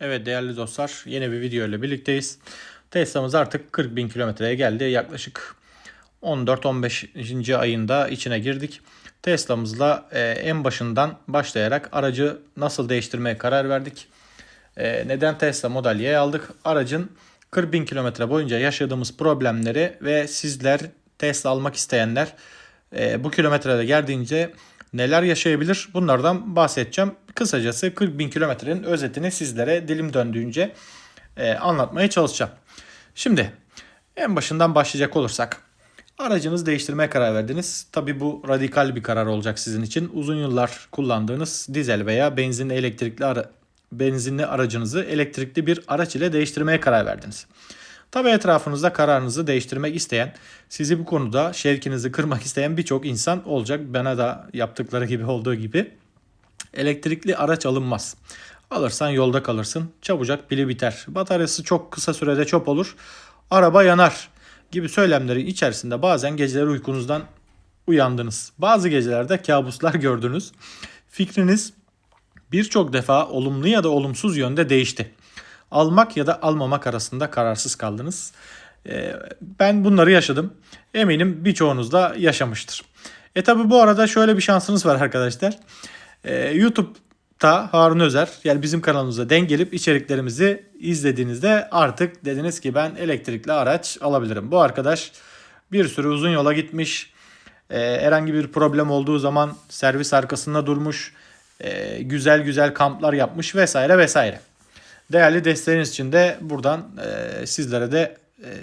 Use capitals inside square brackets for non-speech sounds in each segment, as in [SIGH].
Evet değerli dostlar yeni bir video ile birlikteyiz. Tesla'mız artık 40 bin kilometreye geldi. Yaklaşık 14-15. ayında içine girdik. Tesla'mızla e, en başından başlayarak aracı nasıl değiştirmeye karar verdik. E, neden Tesla Model Y aldık? Aracın 40 bin kilometre boyunca yaşadığımız problemleri ve sizler Tesla almak isteyenler e, bu kilometrede geldiğince neler yaşayabilir bunlardan bahsedeceğim. Kısacası 40 bin kilometrenin özetini sizlere dilim döndüğünce e, anlatmaya çalışacağım. Şimdi en başından başlayacak olursak aracınızı değiştirmeye karar verdiniz. Tabi bu radikal bir karar olacak sizin için. Uzun yıllar kullandığınız dizel veya benzinli elektrikli ara benzinli aracınızı elektrikli bir araç ile değiştirmeye karar verdiniz. Tabi etrafınızda kararınızı değiştirmek isteyen, sizi bu konuda şevkinizi kırmak isteyen birçok insan olacak. Bana da yaptıkları gibi olduğu gibi. Elektrikli araç alınmaz. Alırsan yolda kalırsın. Çabucak pili biter. Bataryası çok kısa sürede çöp olur. Araba yanar gibi söylemlerin içerisinde bazen geceleri uykunuzdan uyandınız. Bazı gecelerde kabuslar [LAUGHS] gördünüz. Fikriniz birçok defa olumlu ya da olumsuz yönde değişti. Almak ya da almamak arasında kararsız kaldınız. Ee, Ben bunları yaşadım. Eminim birçoğunuz da yaşamıştır. E tabi bu arada şöyle bir şansınız var arkadaşlar. Ee, YouTube'da Harun Özer yani bizim kanalımıza denk gelip içeriklerimizi izlediğinizde artık dediniz ki ben elektrikli araç alabilirim. Bu arkadaş bir sürü uzun yola gitmiş. Ee, herhangi bir problem olduğu zaman servis arkasında durmuş. Ee, güzel güzel kamplar yapmış vesaire vesaire. Değerli desteğiniz için de buradan e, sizlere de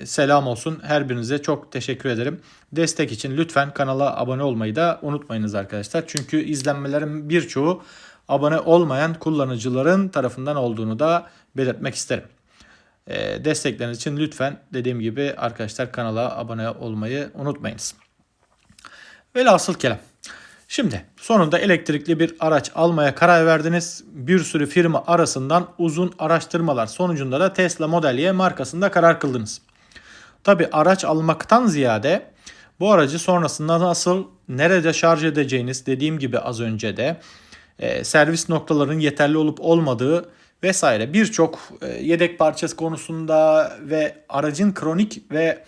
selam olsun. Her birinize çok teşekkür ederim. Destek için lütfen kanala abone olmayı da unutmayınız arkadaşlar. Çünkü izlenmelerin birçoğu abone olmayan kullanıcıların tarafından olduğunu da belirtmek isterim. E, destekleriniz için lütfen dediğim gibi arkadaşlar kanala abone olmayı unutmayınız. Velhasıl kelam. Şimdi sonunda elektrikli bir araç almaya karar verdiniz. Bir sürü firma arasından uzun araştırmalar sonucunda da Tesla Model Y markasında karar kıldınız. Tabi araç almaktan ziyade bu aracı sonrasında nasıl nerede şarj edeceğiniz dediğim gibi az önce de e, servis noktalarının yeterli olup olmadığı vesaire birçok e, yedek parçası konusunda ve aracın kronik ve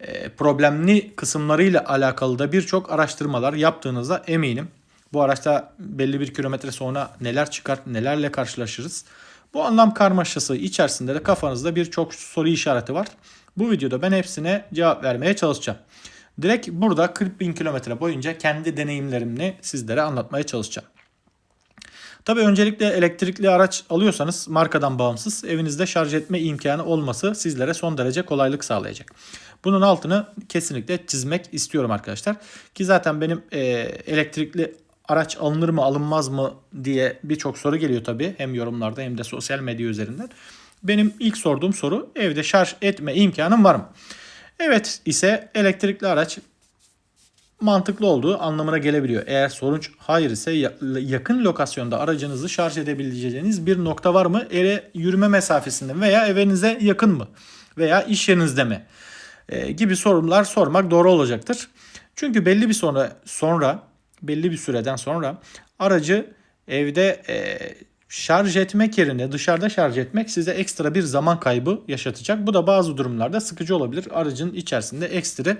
e, problemli kısımlarıyla alakalı da birçok araştırmalar yaptığınızda eminim. Bu araçta belli bir kilometre sonra neler çıkar, nelerle karşılaşırız. Bu anlam karmaşası içerisinde de kafanızda birçok soru işareti var. Bu videoda ben hepsine cevap vermeye çalışacağım. Direkt burada 40 bin kilometre boyunca kendi deneyimlerimle sizlere anlatmaya çalışacağım. Tabii öncelikle elektrikli araç alıyorsanız markadan bağımsız evinizde şarj etme imkanı olması sizlere son derece kolaylık sağlayacak. Bunun altını kesinlikle çizmek istiyorum arkadaşlar. Ki zaten benim e, elektrikli araç alınır mı alınmaz mı diye birçok soru geliyor tabii. Hem yorumlarda hem de sosyal medya üzerinden. Benim ilk sorduğum soru evde şarj etme imkanım var mı? Evet ise elektrikli araç mantıklı olduğu anlamına gelebiliyor. Eğer sonuç hayır ise yakın lokasyonda aracınızı şarj edebileceğiniz bir nokta var mı? Eve yürüme mesafesinde veya evinize yakın mı? Veya iş yerinizde mi? E, gibi sorunlar sormak doğru olacaktır. Çünkü belli bir sonra sonra belli bir süreden sonra aracı evde e, şarj etmek yerine dışarıda şarj etmek size ekstra bir zaman kaybı yaşatacak. Bu da bazı durumlarda sıkıcı olabilir. Aracın içerisinde ekstra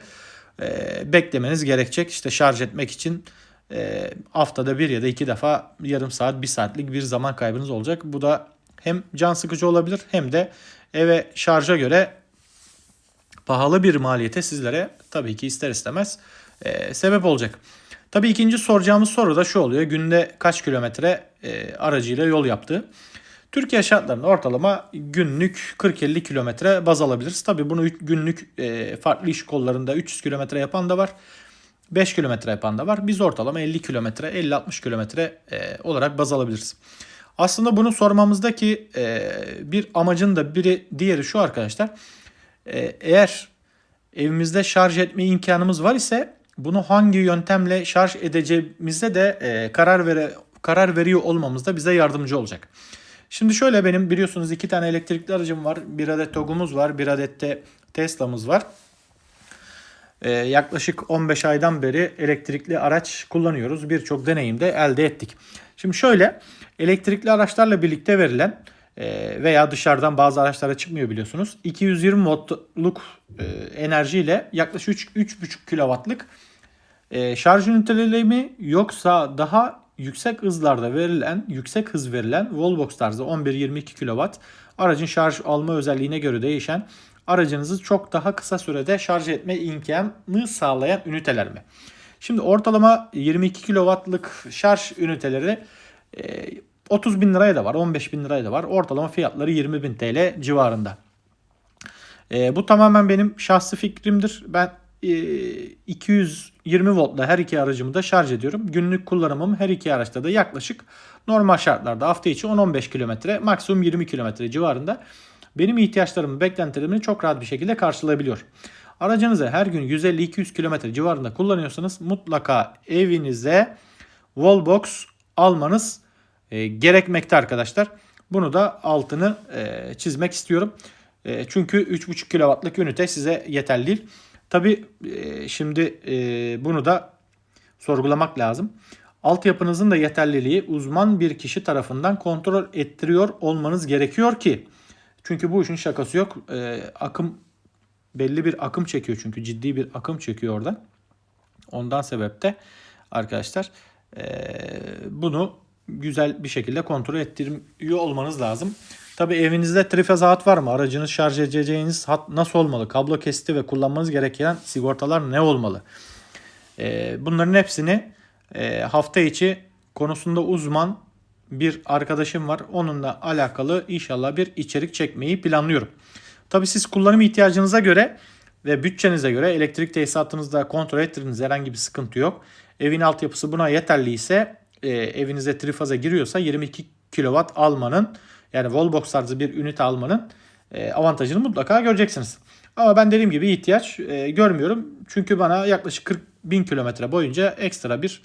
e, beklemeniz gerekecek. İşte şarj etmek için e, haftada bir ya da iki defa yarım saat bir saatlik bir zaman kaybınız olacak. Bu da hem can sıkıcı olabilir hem de eve şarja göre pahalı bir maliyete sizlere tabii ki ister istemez e, sebep olacak. Tabii ikinci soracağımız soru da şu oluyor. Günde kaç kilometre e, aracıyla yol yaptı? Türkiye şartlarında ortalama günlük 40-50 kilometre baz alabiliriz. Tabii bunu günlük e, farklı iş kollarında 300 kilometre yapan da var. 5 kilometre yapan da var. Biz ortalama 50 kilometre, 50-60 kilometre e, olarak baz alabiliriz. Aslında bunu sormamızdaki e, bir amacın da biri diğeri şu arkadaşlar. E, eğer evimizde şarj etme imkanımız var ise bunu hangi yöntemle şarj edeceğimizde de e, karar vere karar veriyor olmamız da bize yardımcı olacak. Şimdi şöyle benim biliyorsunuz iki tane elektrikli aracım var. Bir adet TOG'umuz var. Bir adet de Tesla'mız var. Ee, yaklaşık 15 aydan beri elektrikli araç kullanıyoruz. Birçok deneyim de elde ettik. Şimdi şöyle elektrikli araçlarla birlikte verilen e, veya dışarıdan bazı araçlara çıkmıyor biliyorsunuz. 220 wattluk e, enerjiyle yaklaşık 3 3,5 kW'lık e, şarj üniteleri mi yoksa daha yüksek hızlarda verilen, yüksek hız verilen Wallbox tarzı 11-22 kW aracın şarj alma özelliğine göre değişen aracınızı çok daha kısa sürede şarj etme imkanı sağlayan üniteler mi? Şimdi ortalama 22 kW'lık şarj üniteleri e, 30 bin liraya da var, 15 bin liraya da var. Ortalama fiyatları 20 bin TL civarında. E, bu tamamen benim şahsi fikrimdir. Ben e, 220 voltla her iki aracımı da şarj ediyorum. Günlük kullanımım her iki araçta da yaklaşık normal şartlarda hafta içi 10-15 kilometre, maksimum 20 kilometre civarında benim ihtiyaçlarımı, beklentilerimi çok rahat bir şekilde karşılayabiliyor. Aracınızı her gün 150-200 kilometre civarında kullanıyorsanız mutlaka evinize wallbox almanız e, gerekmekte arkadaşlar. Bunu da altını e, çizmek istiyorum. E, çünkü 3.5 kW'lık ünite size yeterli değil. Tabi e, şimdi e, bunu da sorgulamak lazım. Altyapınızın da yeterliliği uzman bir kişi tarafından kontrol ettiriyor olmanız gerekiyor ki. Çünkü bu işin şakası yok. E, akım belli bir akım çekiyor çünkü ciddi bir akım çekiyor oradan. Ondan sebepte arkadaşlar e, bunu güzel bir şekilde kontrol ettiriyor olmanız lazım. Tabi evinizde trifaz hat var mı? Aracınız şarj edeceğiniz hat nasıl olmalı? Kablo kesti ve kullanmanız gereken sigortalar ne olmalı? Ee, bunların hepsini e, hafta içi konusunda uzman bir arkadaşım var. Onunla alakalı inşallah bir içerik çekmeyi planlıyorum. Tabi siz kullanım ihtiyacınıza göre ve bütçenize göre elektrik tesisatınızda kontrol ettiriniz herhangi bir sıkıntı yok. Evin altyapısı buna yeterli ise e, evinize trifaza giriyorsa 22 kW almanın yani wallbox tarzı bir ünite almanın e, avantajını mutlaka göreceksiniz. Ama ben dediğim gibi ihtiyaç e, görmüyorum. Çünkü bana yaklaşık 40 bin kilometre boyunca ekstra bir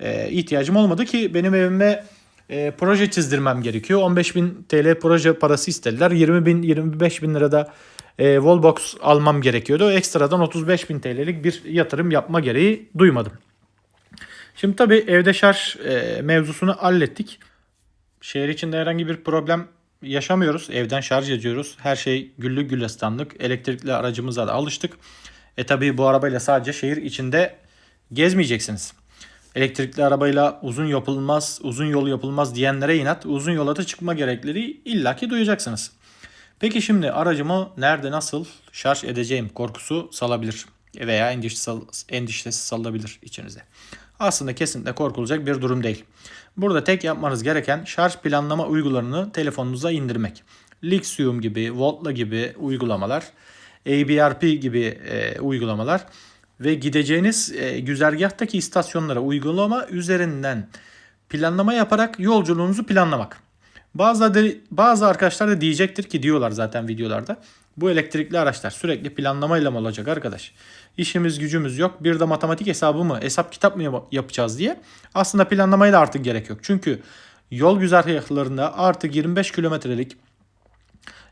e, ihtiyacım olmadı ki benim evime e, proje çizdirmem gerekiyor. 15 bin TL proje parası istediler. 20 bin 25 bin lirada e, wallbox almam gerekiyordu. Ekstradan 35 bin TL'lik bir yatırım yapma gereği duymadım. Şimdi tabii evde şarj e, mevzusunu hallettik. Şehir içinde herhangi bir problem yaşamıyoruz. Evden şarj ediyoruz. Her şey güllük gülistanlık. Elektrikli aracımıza da alıştık. E tabii bu arabayla sadece şehir içinde gezmeyeceksiniz. Elektrikli arabayla uzun yapılmaz, uzun yol yapılmaz diyenlere inat uzun yola da çıkma gerekleri illaki duyacaksınız. Peki şimdi aracımı nerede nasıl şarj edeceğim korkusu salabilir veya endişesi, endişesi salabilir içinize. Aslında kesinlikle korkulacak bir durum değil. Burada tek yapmanız gereken şarj planlama uygularını telefonunuza indirmek. Lixium gibi, Voltla gibi uygulamalar, ABRP gibi e, uygulamalar ve gideceğiniz e, güzergahtaki istasyonlara uygulama üzerinden planlama yaparak yolculuğunuzu planlamak. Bazı, bazı arkadaşlar da diyecektir ki diyorlar zaten videolarda. Bu elektrikli araçlar sürekli planlamayla mı olacak arkadaş? İşimiz gücümüz yok. Bir de matematik hesabı mı, hesap kitap mı yapacağız diye. Aslında planlamaya da artık gerek yok. Çünkü yol güzergahlarında artık 25 kilometrelik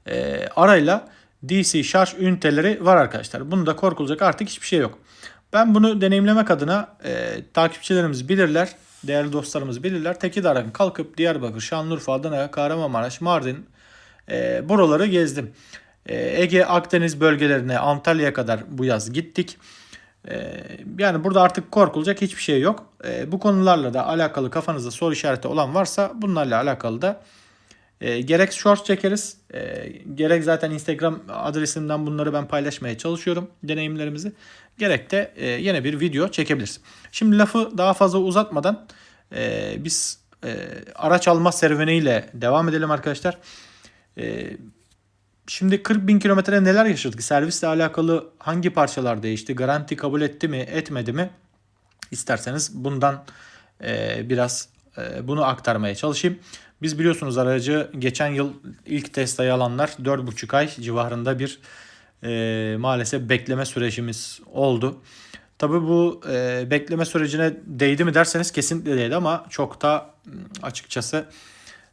e, arayla DC şarj üniteleri var arkadaşlar. Bunu da korkulacak artık hiçbir şey yok. Ben bunu deneyimlemek adına e, takipçilerimiz bilirler, değerli dostlarımız bilirler. Tekirdağ'dan kalkıp Diyarbakır, Şanlıurfa, Adana, Kahramanmaraş, Mardin e, buraları gezdim. Ee, Ege, Akdeniz bölgelerine, Antalya'ya kadar bu yaz gittik. Ee, yani burada artık korkulacak hiçbir şey yok. Ee, bu konularla da alakalı kafanızda soru işareti olan varsa bunlarla alakalı da e, gerek short çekeriz, e, gerek zaten Instagram adresimden bunları ben paylaşmaya çalışıyorum deneyimlerimizi. Gerek de e, yine bir video çekebiliriz. Şimdi lafı daha fazla uzatmadan biz araç alma serüveniyle devam edelim arkadaşlar. Şimdi 40 bin kilometre neler yaşadık? Servisle alakalı hangi parçalar değişti? Garanti kabul etti mi, etmedi mi? İsterseniz bundan e, biraz e, bunu aktarmaya çalışayım. Biz biliyorsunuz aracı geçen yıl ilk Tesla'yı alanlar 4,5 ay civarında bir e, maalesef bekleme sürecimiz oldu. Tabii bu e, bekleme sürecine değdi mi derseniz kesinlikle değdi ama çok da açıkçası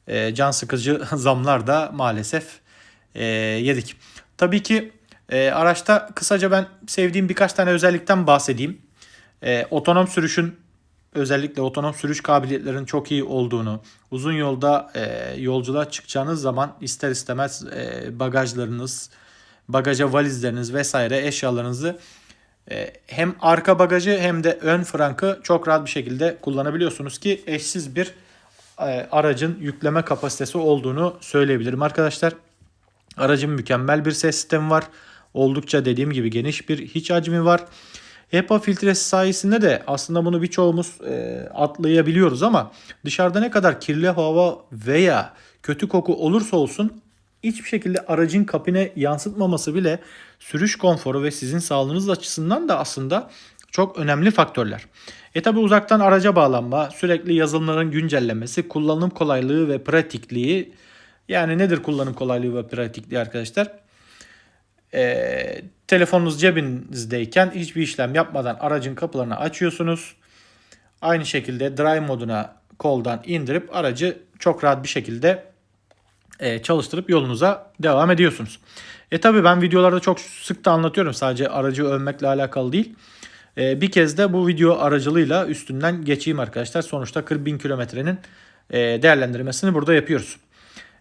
e, can sıkıcı [LAUGHS] zamlar da maalesef e, yedik. Tabii ki e, araçta kısaca ben sevdiğim birkaç tane özellikten bahsedeyim. E, otonom sürüşün özellikle otonom sürüş kabiliyetlerinin çok iyi olduğunu, uzun yolda e, yolculuğa çıkacağınız zaman ister istemez e, bagajlarınız, bagaja valizleriniz vesaire eşyalarınızı e, hem arka bagajı hem de ön frankı çok rahat bir şekilde kullanabiliyorsunuz ki eşsiz bir e, aracın yükleme kapasitesi olduğunu söyleyebilirim arkadaşlar. Aracın mükemmel bir ses sistemi var. Oldukça dediğim gibi geniş bir hiç hacmi var. HEPA filtresi sayesinde de aslında bunu birçoğumuz e, atlayabiliyoruz ama dışarıda ne kadar kirli hava veya kötü koku olursa olsun hiçbir şekilde aracın kapine yansıtmaması bile sürüş konforu ve sizin sağlığınız açısından da aslında çok önemli faktörler. E tabi uzaktan araca bağlanma, sürekli yazılımların güncellenmesi, kullanım kolaylığı ve pratikliği. Yani nedir kullanım kolaylığı ve pratikliği arkadaşlar? e, telefonunuz cebinizdeyken hiçbir işlem yapmadan aracın kapılarını açıyorsunuz. Aynı şekilde drive moduna koldan indirip aracı çok rahat bir şekilde e, çalıştırıp yolunuza devam ediyorsunuz. E tabi ben videolarda çok sık da anlatıyorum sadece aracı övmekle alakalı değil. E, bir kez de bu video aracılığıyla üstünden geçeyim arkadaşlar. Sonuçta 40 bin kilometrenin e, değerlendirmesini burada yapıyoruz.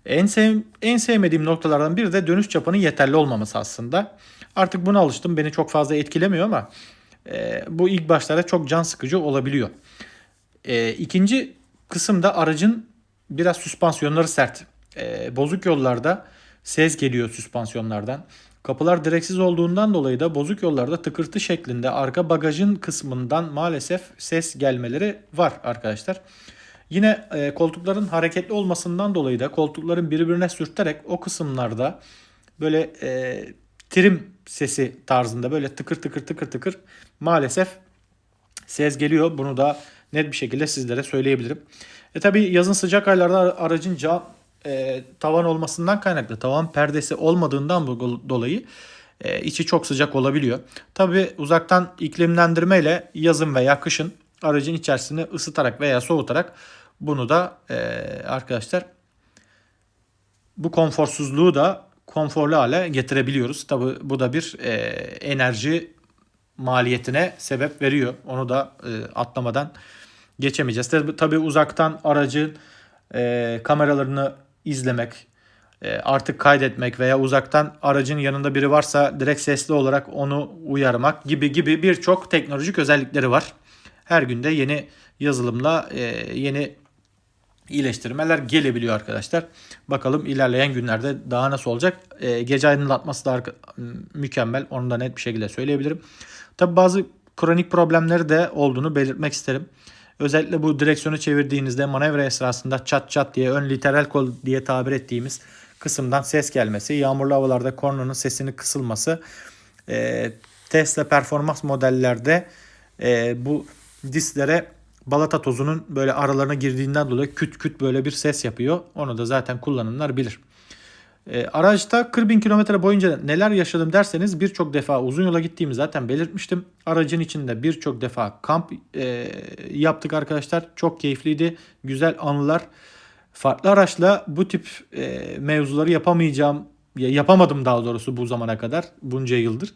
En, sev, en sevmediğim noktalardan biri de dönüş çapının yeterli olmaması aslında. Artık buna alıştım. Beni çok fazla etkilemiyor ama e, bu ilk başlarda çok can sıkıcı olabiliyor. E, ikinci kısımda aracın biraz süspansiyonları sert. E, bozuk yollarda ses geliyor süspansiyonlardan. Kapılar direksiz olduğundan dolayı da bozuk yollarda tıkırtı şeklinde arka bagajın kısmından maalesef ses gelmeleri var arkadaşlar. Yine e, koltukların hareketli olmasından dolayı da koltukların birbirine sürterek o kısımlarda böyle e, trim sesi tarzında böyle tıkır tıkır tıkır tıkır maalesef ses geliyor. Bunu da net bir şekilde sizlere söyleyebilirim. E tabi yazın sıcak aylarda aracın cam e, tavan olmasından kaynaklı tavan perdesi olmadığından dolayı e, içi çok sıcak olabiliyor. Tabi uzaktan iklimlendirme ile yazın veya kışın aracın içerisini ısıtarak veya soğutarak bunu da e, arkadaşlar bu konforsuzluğu da konforlu hale getirebiliyoruz. Tabi bu da bir e, enerji maliyetine sebep veriyor. Onu da e, atlamadan geçemeyeceğiz. Tabi, uzaktan aracın e, kameralarını izlemek, e, artık kaydetmek veya uzaktan aracın yanında biri varsa direkt sesli olarak onu uyarmak gibi gibi birçok teknolojik özellikleri var. Her günde yeni yazılımla e, yeni iyileştirmeler gelebiliyor arkadaşlar. Bakalım ilerleyen günlerde daha nasıl olacak. E, gece aydınlatması da mükemmel. Onu da net bir şekilde söyleyebilirim. Tabi bazı kronik problemleri de olduğunu belirtmek isterim. Özellikle bu direksiyonu çevirdiğinizde manevra esnasında çat çat diye ön literal kol diye tabir ettiğimiz kısımdan ses gelmesi, yağmurlu havalarda kornanın sesini kısılması, e, Tesla performans modellerde e, bu disklere balata tozunun böyle aralarına girdiğinden dolayı küt küt böyle bir ses yapıyor. Onu da zaten kullananlar bilir. E, araçta 40 bin kilometre boyunca neler yaşadım derseniz birçok defa uzun yola gittiğimi zaten belirtmiştim. Aracın içinde birçok defa kamp e, yaptık arkadaşlar. Çok keyifliydi. Güzel anılar. Farklı araçla bu tip e, mevzuları yapamayacağım, yapamadım daha doğrusu bu zamana kadar bunca yıldır.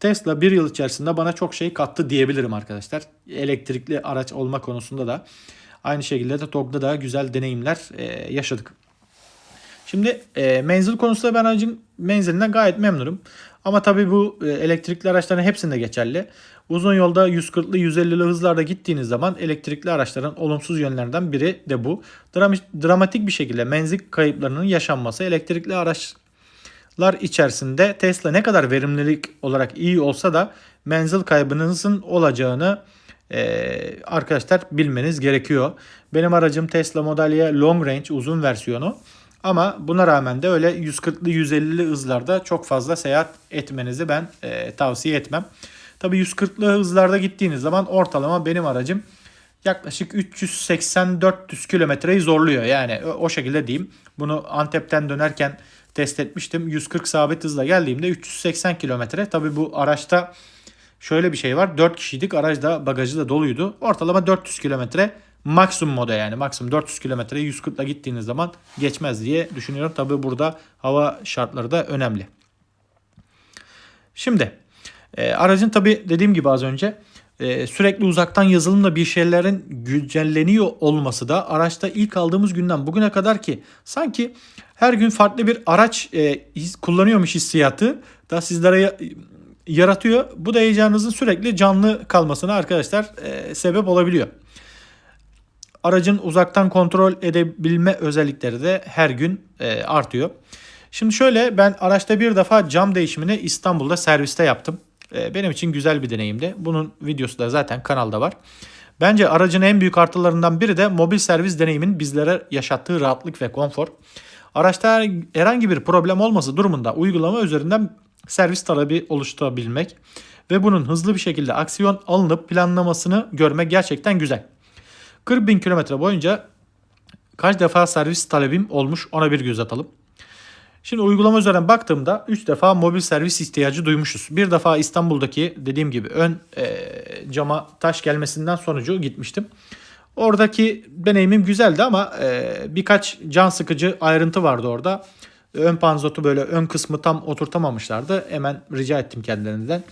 Tesla bir yıl içerisinde bana çok şey kattı diyebilirim arkadaşlar. Elektrikli araç olma konusunda da aynı şekilde de TOG'da da güzel deneyimler e, yaşadık. Şimdi e, menzil konusunda ben aracın menzilinden gayet memnunum. Ama tabii bu e, elektrikli araçların hepsinde geçerli. Uzun yolda 140'lı 150'li hızlarda gittiğiniz zaman elektrikli araçların olumsuz yönlerinden biri de bu. Dramatik bir şekilde menzil kayıplarının yaşanması elektrikli araç lar içerisinde Tesla ne kadar verimlilik olarak iyi olsa da menzil kaybınızın olacağını e, arkadaşlar bilmeniz gerekiyor. Benim aracım Tesla Model Y Long Range uzun versiyonu. Ama buna rağmen de öyle 140'lı 150'li hızlarda çok fazla seyahat etmenizi ben e, tavsiye etmem. Tabi 140'lı hızlarda gittiğiniz zaman ortalama benim aracım yaklaşık 380-400 kilometreyi zorluyor. Yani o şekilde diyeyim. Bunu Antep'ten dönerken test etmiştim. 140 sabit hızla geldiğimde 380 kilometre. Tabi bu araçta şöyle bir şey var. 4 kişiydik. Araç da bagajı da doluydu. Ortalama 400 kilometre maksimum moda yani. Maksimum 400 kilometre 140 ile gittiğiniz zaman geçmez diye düşünüyorum. Tabi burada hava şartları da önemli. Şimdi e, aracın tabi dediğim gibi az önce e, sürekli uzaktan yazılımla bir şeylerin güncelleniyor olması da araçta ilk aldığımız günden bugüne kadar ki sanki her gün farklı bir araç e, kullanıyormuş hissiyatı da sizlere ya- yaratıyor. Bu da heyecanınızın sürekli canlı kalmasına arkadaşlar e, sebep olabiliyor. Aracın uzaktan kontrol edebilme özellikleri de her gün e, artıyor. Şimdi şöyle ben araçta bir defa cam değişimini İstanbul'da serviste yaptım. E, benim için güzel bir deneyimdi. Bunun videosu da zaten kanalda var. Bence aracın en büyük artılarından biri de mobil servis deneyimin bizlere yaşattığı rahatlık ve konfor. Araçta her- herhangi bir problem olması durumunda uygulama üzerinden servis talebi oluşturabilmek ve bunun hızlı bir şekilde aksiyon alınıp planlamasını görmek gerçekten güzel. 40 bin kilometre boyunca kaç defa servis talebim olmuş ona bir göz atalım. Şimdi uygulama üzerinden baktığımda 3 defa mobil servis ihtiyacı duymuşuz. Bir defa İstanbul'daki dediğim gibi ön e, cama taş gelmesinden sonucu gitmiştim. Oradaki deneyimim güzeldi ama e, birkaç can sıkıcı ayrıntı vardı orada. Ön panzotu böyle ön kısmı tam oturtamamışlardı. Hemen rica ettim kendilerinden.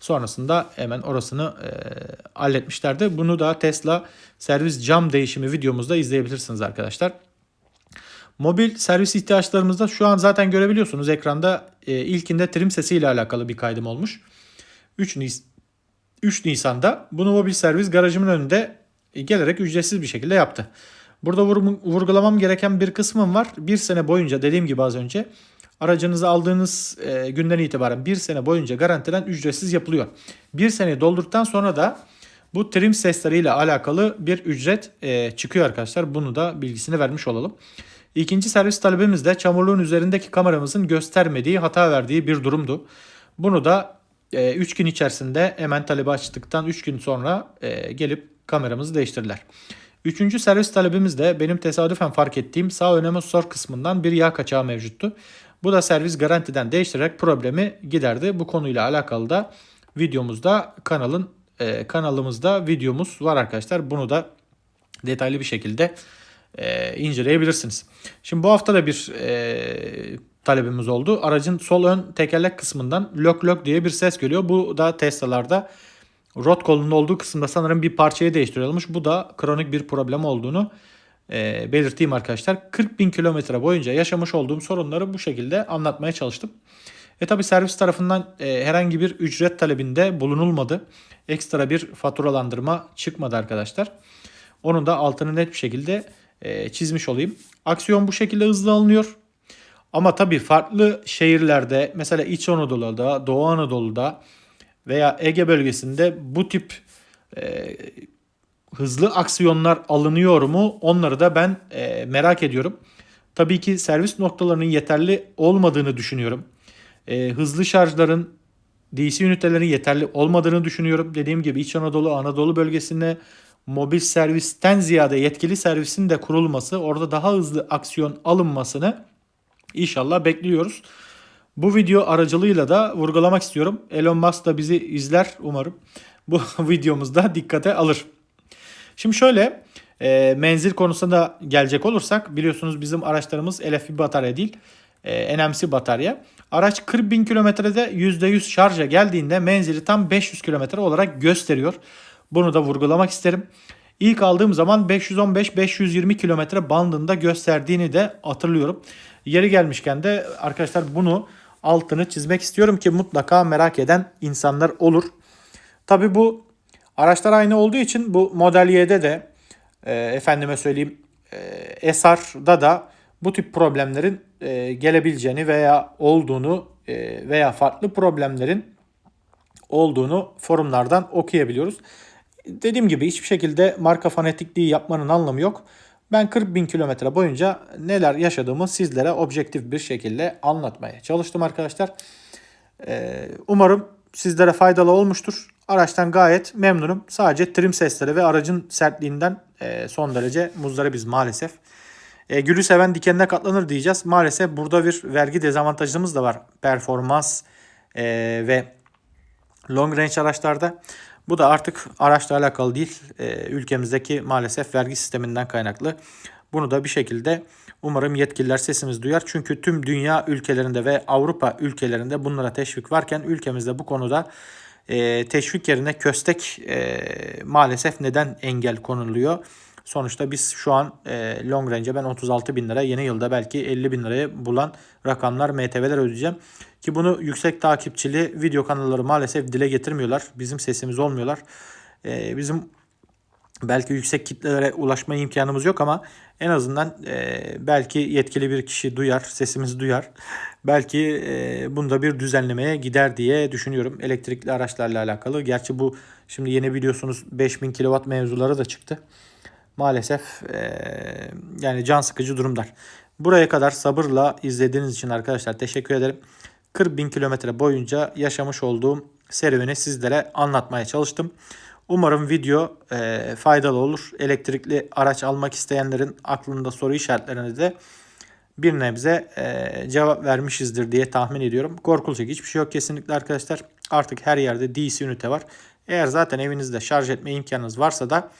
Sonrasında hemen orasını e, halletmişlerdi. Bunu da Tesla servis cam değişimi videomuzda izleyebilirsiniz arkadaşlar. Mobil servis ihtiyaçlarımızda şu an zaten görebiliyorsunuz ekranda e, ilkinde trim sesi ile alakalı bir kaydım olmuş. 3, Nis 3 Nisan'da bunu mobil servis garajımın önünde e, gelerek ücretsiz bir şekilde yaptı. Burada vur- vurgulamam gereken bir kısmım var. Bir sene boyunca dediğim gibi az önce aracınızı aldığınız e, günden itibaren bir sene boyunca garantiden ücretsiz yapılıyor. Bir seneyi doldurduktan sonra da bu trim sesleriyle alakalı bir ücret e, çıkıyor arkadaşlar. Bunu da bilgisini vermiş olalım. İkinci servis talebimiz de çamurluğun üzerindeki kameramızın göstermediği, hata verdiği bir durumdu. Bunu da 3 gün içerisinde hemen talebi açtıktan 3 gün sonra e, gelip kameramızı değiştirdiler. Üçüncü servis talebimiz de benim tesadüfen fark ettiğim sağ ön amortisör kısmından bir yağ kaçağı mevcuttu. Bu da servis garantiden değiştirerek problemi giderdi. Bu konuyla alakalı da videomuzda kanalın e, kanalımızda videomuz var arkadaşlar. Bunu da detaylı bir şekilde e, inceleyebilirsiniz. Şimdi bu hafta da bir e, talebimiz oldu. Aracın sol ön tekerlek kısmından lok lok diye bir ses geliyor. Bu da Tesla'larda rot kolunun olduğu kısımda sanırım bir parçayı değiştiriyormuş. Bu da kronik bir problem olduğunu e, belirteyim arkadaşlar. 40 bin kilometre boyunca yaşamış olduğum sorunları bu şekilde anlatmaya çalıştım. E tabi servis tarafından e, herhangi bir ücret talebinde bulunulmadı. Ekstra bir faturalandırma çıkmadı arkadaşlar. Onun da altını net bir şekilde çizmiş olayım. Aksiyon bu şekilde hızlı alınıyor. Ama tabii farklı şehirlerde mesela İç Anadolu'da, Doğu Anadolu'da veya Ege bölgesinde bu tip e, hızlı aksiyonlar alınıyor mu onları da ben e, merak ediyorum. Tabii ki servis noktalarının yeterli olmadığını düşünüyorum. E, hızlı şarjların DC ünitelerin yeterli olmadığını düşünüyorum. Dediğim gibi İç Anadolu, Anadolu bölgesinde mobil servisten ziyade yetkili servisin de kurulması, orada daha hızlı aksiyon alınmasını inşallah bekliyoruz. Bu video aracılığıyla da vurgulamak istiyorum. Elon Musk da bizi izler umarım. Bu [LAUGHS] videomuzda dikkate alır. Şimdi şöyle e, menzil konusunda gelecek olursak biliyorsunuz bizim araçlarımız LFP batarya değil e, NMC batarya. Araç 40 bin kilometrede %100 şarja geldiğinde menzili tam 500 kilometre olarak gösteriyor. Bunu da vurgulamak isterim. İlk aldığım zaman 515-520 kilometre bandında gösterdiğini de hatırlıyorum. Yeri gelmişken de arkadaşlar bunu altını çizmek istiyorum ki mutlaka merak eden insanlar olur. Tabi bu araçlar aynı olduğu için bu Model Y'de de e, efendime söyleyeyim e, SR'da da bu tip problemlerin e, gelebileceğini veya olduğunu e, veya farklı problemlerin olduğunu forumlardan okuyabiliyoruz. Dediğim gibi hiçbir şekilde marka fanatikliği yapmanın anlamı yok. Ben 40 bin kilometre boyunca neler yaşadığımı sizlere objektif bir şekilde anlatmaya çalıştım arkadaşlar. Ee, umarım sizlere faydalı olmuştur. Araçtan gayet memnunum. Sadece trim sesleri ve aracın sertliğinden e, son derece muzdaribiz maalesef. E, gülü seven dikenine katlanır diyeceğiz. Maalesef burada bir vergi dezavantajımız da var. Performans e, ve long range araçlarda. Bu da artık araçla alakalı değil. E, ülkemizdeki maalesef vergi sisteminden kaynaklı. Bunu da bir şekilde umarım yetkililer sesimizi duyar. Çünkü tüm dünya ülkelerinde ve Avrupa ülkelerinde bunlara teşvik varken ülkemizde bu konuda e, teşvik yerine köstek e, maalesef neden engel konuluyor? Sonuçta biz şu an long range'e ben 36 bin lira yeni yılda belki 50 bin liraya bulan rakamlar MTV'ler ödeyeceğim. Ki bunu yüksek takipçili video kanalları maalesef dile getirmiyorlar. Bizim sesimiz olmuyorlar. E, bizim belki yüksek kitlelere ulaşma imkanımız yok ama en azından e, belki yetkili bir kişi duyar, sesimizi duyar. Belki e, bunda bir düzenlemeye gider diye düşünüyorum elektrikli araçlarla alakalı. Gerçi bu şimdi yeni biliyorsunuz 5000 kW mevzuları da çıktı. Maalesef e, yani can sıkıcı durumlar. Buraya kadar sabırla izlediğiniz için arkadaşlar teşekkür ederim. 40 bin kilometre boyunca yaşamış olduğum serüveni sizlere anlatmaya çalıştım. Umarım video e, faydalı olur. Elektrikli araç almak isteyenlerin aklında soru işaretlerine de bir nebze e, cevap vermişizdir diye tahmin ediyorum. Korkulacak hiçbir şey yok kesinlikle arkadaşlar. Artık her yerde DC ünite var. Eğer zaten evinizde şarj etme imkanınız varsa da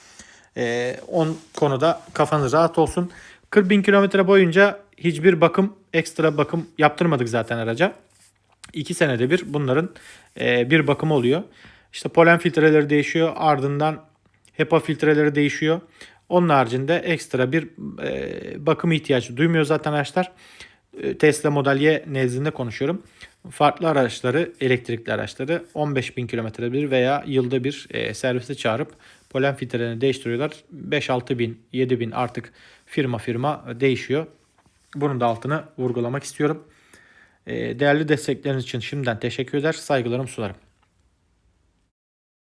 e, on konuda kafanız rahat olsun. 40 bin kilometre boyunca hiçbir bakım, ekstra bakım yaptırmadık zaten araca. 2 senede bir bunların e, bir bakımı oluyor. İşte polen filtreleri değişiyor. Ardından HEPA filtreleri değişiyor. Onun haricinde ekstra bir e, bakım ihtiyacı duymuyor zaten araçlar. E, Tesla Model Y nezdinde konuşuyorum. Farklı araçları, elektrikli araçları 15 bin kilometre bir veya yılda bir e, servise çağırıp polen filtrelerini değiştiriyorlar. 5-6 bin, 7 bin artık firma firma değişiyor. Bunun da altını vurgulamak istiyorum. E, değerli destekleriniz için şimdiden teşekkür eder. Saygılarımı sunarım.